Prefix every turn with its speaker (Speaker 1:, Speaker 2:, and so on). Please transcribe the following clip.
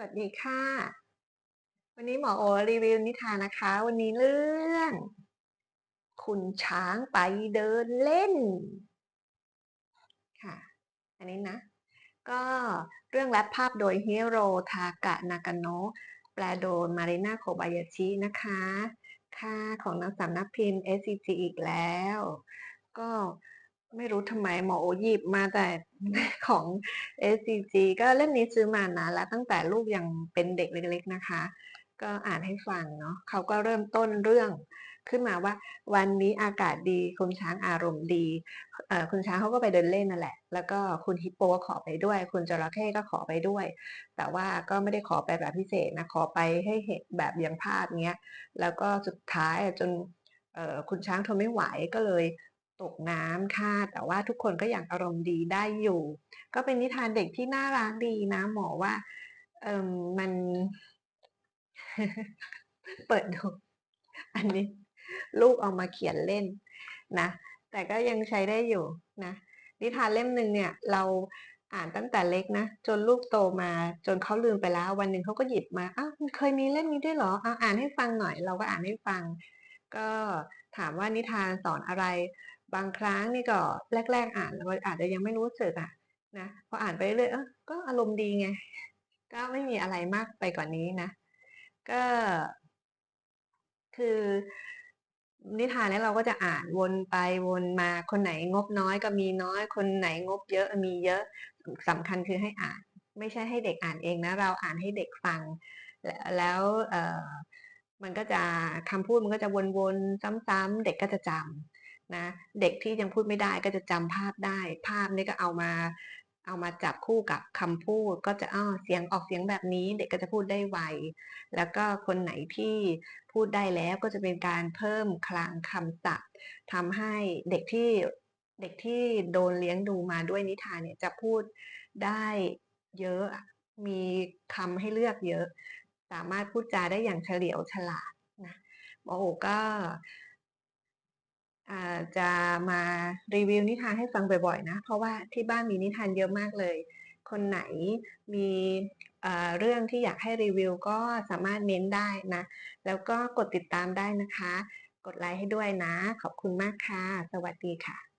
Speaker 1: สวัสดีค่ะ วันนี้หมอโอรีวิวนิทานนะคะ วันนี้เรื่อง คุณช้างไปเดินเล่น ค่ะ อันนี้นะ ก็เรื่องแรปภาพโดยฮิโรทากะนากาโนะแปลโดยมารินาโคบายาชินะคะ ค่ะ ของนักสำนักพิมพ์ SCG อีกแล้ว ก็ ไม่รู้ทำไมหมอโอหยิบมาแต่ของ SCG ก็เล่มนี้ซื้อมานานแล้วตั้งแต่ลูกยังเป็นเด็กเล็ก ๆนะคะ ก็อ่านให้ฟังเนาะเขาก็เริ่มต้นเรื่องขึ้นมาว่า วันนี้อากาศดีคุณช้างอารมณ์ดีเอ่อคุณช้างเขาก็ไปเดินเล่นนั่นแหละ แล้วก็คุณฮิปโปก็ขอไปด้วย คุณจระเข้ก็ขอไปด้วย แต่ว่าก็ไม่ได้ขอไปแบบพิเศษนะขอไปให้เห็นแบบอย่างภาพเนี้ยแล้วก็สุดท้ายอะจนเอ่อคุณช้างทนไม่ไหวก็เลย ตกน้ำค่ะ แต่ว่าทุกคนก็ยังอารมณ์ดีได้อยู่ ก็เป็นนิทานเด็กที่น่ารักดีนะ หมอว่า เออมัน เปิดดูอันนี้ ลูกเอามาเขียนเล่นนะ แต่ก็ยังใช้ได้อยู่นะ นิทานเล่มหนึ่งเนี่ย เราอ่านตั้งแต่เล็กนะ จนลูกโตมาจนเขาลืมไปแล้ว วันหนึ่งเขาก็หยิบมาอ้าวมันเคยมีเล่มนี้ด้วยเหรอเอาอ่านให้ฟังหน่อย เราก็อ่านให้ฟัง ก็ถามว่านิทานสอนอะไร บางครั้งนี่ก็แรก ๆ อ่านเราอาจจะยังไม่รู้สึกอะนะพออ่านไปเรื่อยเออก็อารมณ์ดีไง ก็ไม่มีอะไรมากไปกว่านี้นะ ก็ คือนิทานเนี้ยเราก็จะอ่านวนไปวนมาคนไหนงบน้อยก็มีน้อย คนไหนงบเยอะมีเยอะสำคัญคือให้อ่าน ไม่ใช่ให้เด็กอ่านเองนะ เราอ่านให้เด็กฟัง แล้วเออมันก็จะคำพูดมันก็จะวนๆซ้ำๆเด็กก็จะจำ นะเด็กที่ยังพูดไม่ได้ก็จะจำภาพได้ ภาพนี้ก็เอามาเอามาจับคู่กับคำพูดก็จะอ้อเสียงออกเสียงแบบนี้ เด็กก็จะพูดได้ไวแล้วก็คนไหนที่พูดได้แล้วก็จะเป็นการเพิ่มคลังคำศัพท์ทำให้เด็กที่เด็กที่โดนเลี้ยงดูมาด้วยนิทานเนี่ยจะพูดได้เยอะมีคำให้เลือกเยอะ สามารถพูดจาได้อย่างเฉลียวฉลาดนะหมอโอก็ จะมารีวิวนิทานให้ฟังบ่อยๆนะ เพราะว่าที่บ้านมีนิทานเยอะมากเลย คนไหนมีเรื่องที่อยากให้รีวิวก็สามารถเม้นต์ได้นะ แล้วก็กดติดตามได้นะคะ กดไลค์ให้ด้วยนะ ขอบคุณมากค่ะ สวัสดีค่ะ